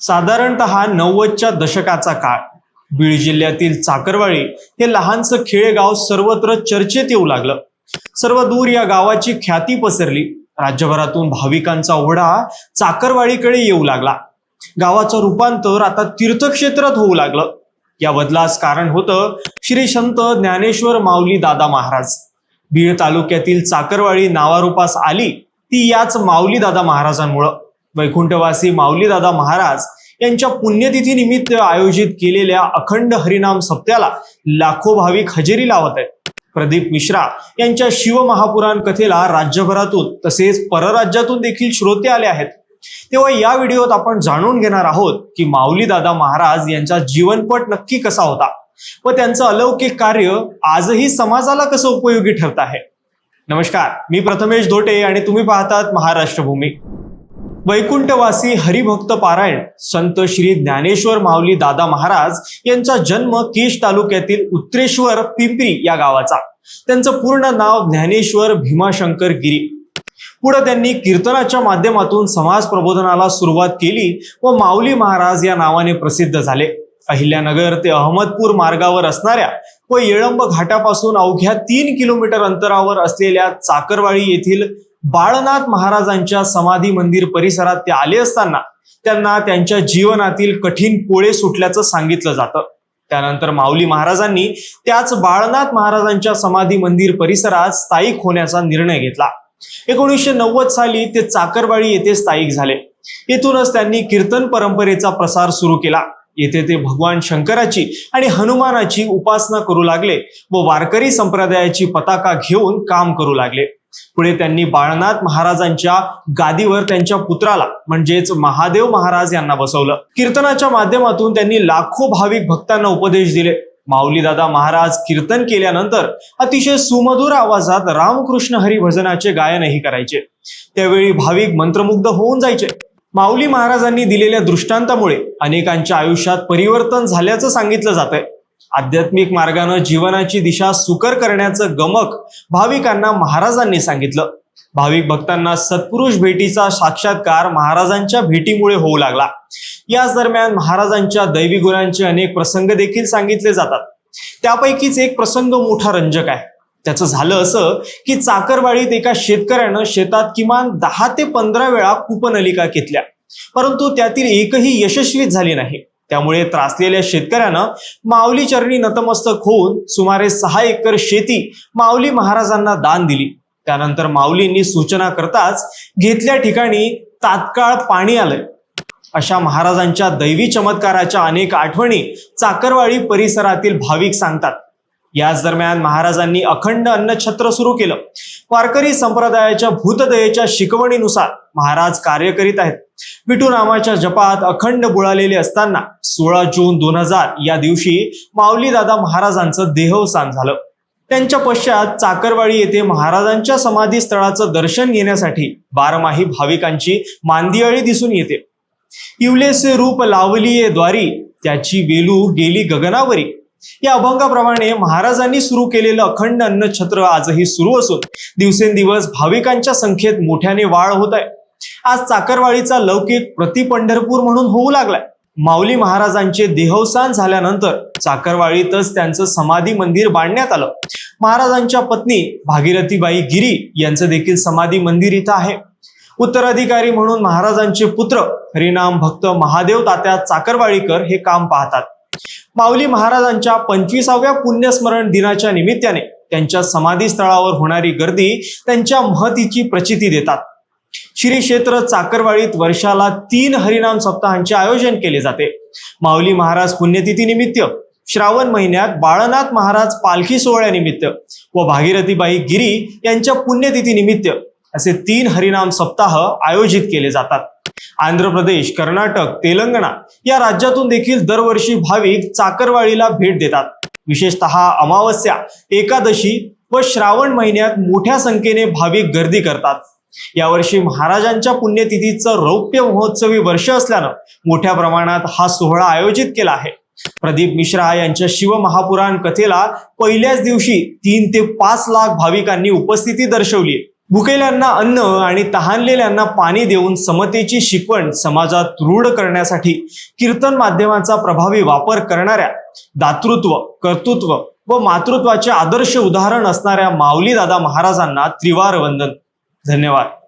साधारणत नव्वदच्या दशकाचा काळ. बीड जिल्ह्यातील चाकरवाळी हे लहानसं खेळेगाव सर्वत्र चर्चेत येऊ लागलं. सर्व दूर या गावाची ख्याती पसरली. राज्यभरातून भाविकांचा ओढा चाकरवाडीकडे येऊ लागला. गावाचं रूपांतर आता तीर्थक्षेत्रात होऊ लागलं. या बदलास कारण होतं श्री संत ज्ञानेश्वर माऊली दादा महाराज. बीड तालुक्यातील चाकरवाडी नावारूपास आली ती याच माऊली दादा महाराजांमुळं. वैकुंठवासी माऊलीदादा महाराज यांच्या पुण्यतिथी निमित्त आयोजित केलेल्या अखंड हरिनाम सप्त्याला लाखो भाविक हजेरी लावत आहेत. प्रदीप मिश्रा यांच्या शिवमहापुराण कथेला राज्यभरातून तसेच परराज्यातून देखील श्रोते आले आहेत. तेव्हा या व्हिडिओत आपण जाणून घेणार आहोत की माऊलीदादा महाराज यांचा जीवनपट नक्की कसा होता व त्यांचं अलौकिक कार्य आजही समाजाला कसं उपयोगी ठरत आहे. नमस्कार मी प्रथमेश धोटे आणि तुम्ही पाहतात महाराष्ट्र भूमी वैकुंठवासी हरिभक्त पारायण संत श्री ज्ञानेश्वर माऊली दादा महाराज यांचा जन्म केश तालुक्यातील उत्तरेश्वर पिंपरी या गावाचा. त्यांचं पूर्ण नाव ज्ञानेश्वर भीमाशंकर गिरी. पुढे त्यांनी कीर्तनाच्या माध्यमातून समाज प्रबोधनाला सुरुवात केली व माऊली महाराज या नावाने प्रसिद्ध झाले. अहिल्यानगर ते अहमदपूर मार्गावर असणाऱ्या व येळंब घाटापासून अवघ्या तीन किलोमीटर अंतरावर असलेल्या चाकरवाडी येथील बाळनाथ महाराजांच्या समाधी मंदिर परिसरात ते आले असताना त्यांना त्यांच्या जीवनातील कठीण पोळे सुटल्याचं सांगितलं जातं. त्यानंतर माऊली महाराजांनी त्याच बाळनाथ महाराजांच्या समाधी मंदिर परिसरात स्थायिक होण्याचा निर्णय घेतला. एकोणीसशे नव्वद साली ते चाकरवाडी येथे स्थायिक झाले. येथूनच त्यांनी कीर्तन परंपरेचा प्रसार सुरू केला. येथे ते भगवान शंकराची आणि हनुमानाची उपासना करू लागले व वारकरी संप्रदायाची पताका घेऊन काम करू लागले. पुढे त्यांनी बाळनाथ महाराजांच्या गादीवर त्यांच्या पुत्राला म्हणजेच महादेव महाराज यांना बसवलं. कीर्तनाच्या माध्यमातून त्यांनी लाखो भाविक भक्तांना उपदेश दिले. माऊली दादा महाराज कीर्तन केल्यानंतर अतिशय सुमधुर आवाजात रामकृष्ण हरी भजनाचे गायनही करायचे. त्यावेळी भाविक मंत्रमुग्ध होऊन जायचे. माऊली महाराजांनी दिलेल्या दृष्टांतामुळे अनेकांच्या आयुष्यात परिवर्तन झाल्याचं सांगितलं जात आहे आध्यात्मिक मार्गानं जीवनाची दिशा सुकर करण्याचं गमक भाविकांना महाराजांनी सांगितलं. भाविक भक्तांना सत्पुरुष भेटीचा साक्षात्कार महाराजांच्या भेटीमुळे होऊ लागला. याच दरम्यान महाराजांच्या दैवी गुणांचे अनेक प्रसंग देखील सांगितले जातात. त्यापैकीच एक प्रसंग मोठा रंजक आहे. त्याचं झालं असं की चाकरवाडीत एका शेतकऱ्यानं शेतात किमान दहा ते पंधरा वेळा कूपनलिका घेतल्या. परंतु त्यातील एकही यशस्वीच झाली नाही. त्यामुळे त्रासलेल्या शेतकऱ्यानं माऊली चरणी नतमस्तक होऊन सुमारे सहा एकर शेती माऊली महाराजांना दान दिली. त्यानंतर माऊलींनी सूचना करताच घेतल्या ठिकाणी तात्काळ पाणी आलंय. अशा महाराजांच्या दैवी चमत्काराच्या अनेक आठवणी चाकरवाडी परिसरातील भाविक सांगतात. याच दरम्यान महाराजांनी अखंड अन्नछत्र सुरू केलं. वारकरी संप्रदायाच्या भूतदयेच्या शिकवणीनुसार महाराज कार्य करीत आहेत. विठू नामाच्या जपात अखंड बुळालेले असताना सोळा जून दोन हजार या दिवशी माऊलीदादा महाराजांचं देहवसान झालं. त्यांच्या पश्चात चाकरवाडी येथे महाराजांच्या समाधी स्थळाचं दर्शन घेण्यासाठी बारमाही भाविकांची मांदियाळी दिसून येते. इवलेसे रूप लावलीये द्वारी त्याची वेलू गेली गगनावरी. या अभंगाप्रमाणे महाराजांनी सुरू केलेलं अखंड अन्न छत्र आजही सुरू असून दिवसेंदिवस भाविकांच्या संख्येत मोठ्याने वाढ होत आहे. आज चाकरवाळीचा लौकिक प्रति पंढरपूर म्हणून होऊ लागलाय. माऊली महाराजांचे देहवसान झाल्यानंतर चाकरवाळीतच त्यांचं समाधी मंदिर बांधण्यात आलं. महाराजांच्या पत्नी भागीरथीबाई गिरी यांचं देखील समाधी मंदिर इथं आहे. उत्तराधिकारी म्हणून महाराजांचे पुत्र हरिनाम भक्त महादेव तात्या चाकरवाळीकर हे काम पाहतात. माऊली महाराजांच्या पंचवीसाव्या पुण्यस्मरण दिनाच्या निमित्ताने त्यांच्या समाधी स्थळावर होणारी गर्दी त्यांच्या महतीची प्रचिती देतात. श्री क्षेत्र चाकरवाडीत वर्षाला तीन हरिनाम सप्ताहांचे आयोजन केले जाते. माऊली महाराज पुण्यतिथी निमित्त श्रावण महिन्यात बाळनाथ महाराज पालखी सोहळ्यानिमित्त व भागीरथीबाई गिरी यांच्या पुण्यतिथी निमित्त असे तीन हरिनाम सप्ताह आयोजित केले जातात. आंध्र प्रदेश कर्नाटक तेलंगणा या राज्यातून देखील दरवर्षी भाविक चाकरवाडीला भेट देतात. विशेषतः अमावस्या एकादशी व श्रावण महिन्यात मोठ्या संख्येने भाविक गर्दी करतात. यावर्षी महाराजांच्या पुण्यतिथीचं रौप्य महोत्सवी वर्ष असल्यानं मोठ्या प्रमाणात हा सोहळा आयोजित केला आहे. प्रदीप मिश्रा यांच्या शिवमहापुराण कथेला पहिल्याच दिवशी तीन ते पाच लाख भाविकांनी उपस्थिती दर्शवली. भुकेल्यांना अन्न आणि तहानलेल्यांना पाणी देऊन समतेची शिकवण समाजात रूढ करण्यासाठी कीर्तन माध्यमांचा प्रभावी वापर करणाऱ्या दातृत्व कर्तृत्व व मातृत्वाचे आदर्श उदाहरण असणाऱ्या माऊली दादा महाराजांना त्रिवार वंदन. धन्यवाद.